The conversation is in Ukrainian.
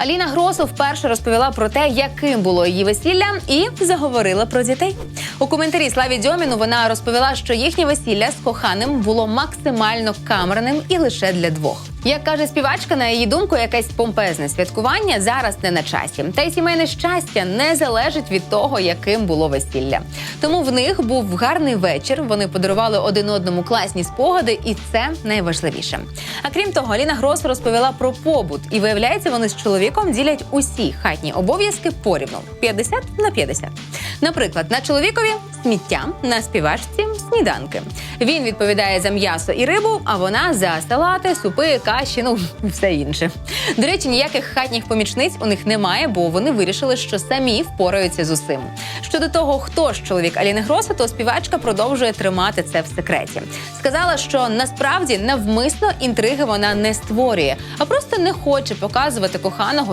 Аліна Гросу вперше розповіла про те, яким було її весілля, і заговорила про дітей. У коментарі Славі Дьоміну вона розповіла, що їхнє весілля з коханим було максимально камерним і лише для двох. Як каже співачка, на її думку, якесь помпезне святкування зараз не на часі. Та й сімейне щастя не залежить від того, яким було весілля. Тому в них був гарний вечір. Вони подарували один одному класні спогади, і це найважливіше. А крім того, Аліна Грос розповіла про побут, і виявляється, вони з чоловіком ділять усі хатні обов'язки порівну 50 на 50. Наприклад, на чоловікові сміття, на співачці сніданки. Він відповідає за м'ясо і рибу, а вона за салати, супи, каші, ну все інше. До речі, ніяких хатніх помічниць у них немає, бо вони вирішили, що самі впораються з усім. Щодо того, хто ж чоловік Аліни Гроса, то співачка продовжує тримати це в секреті. Сказала, що насправді навмисно інтриги вона не створює, а просто не хоче показувати коханого.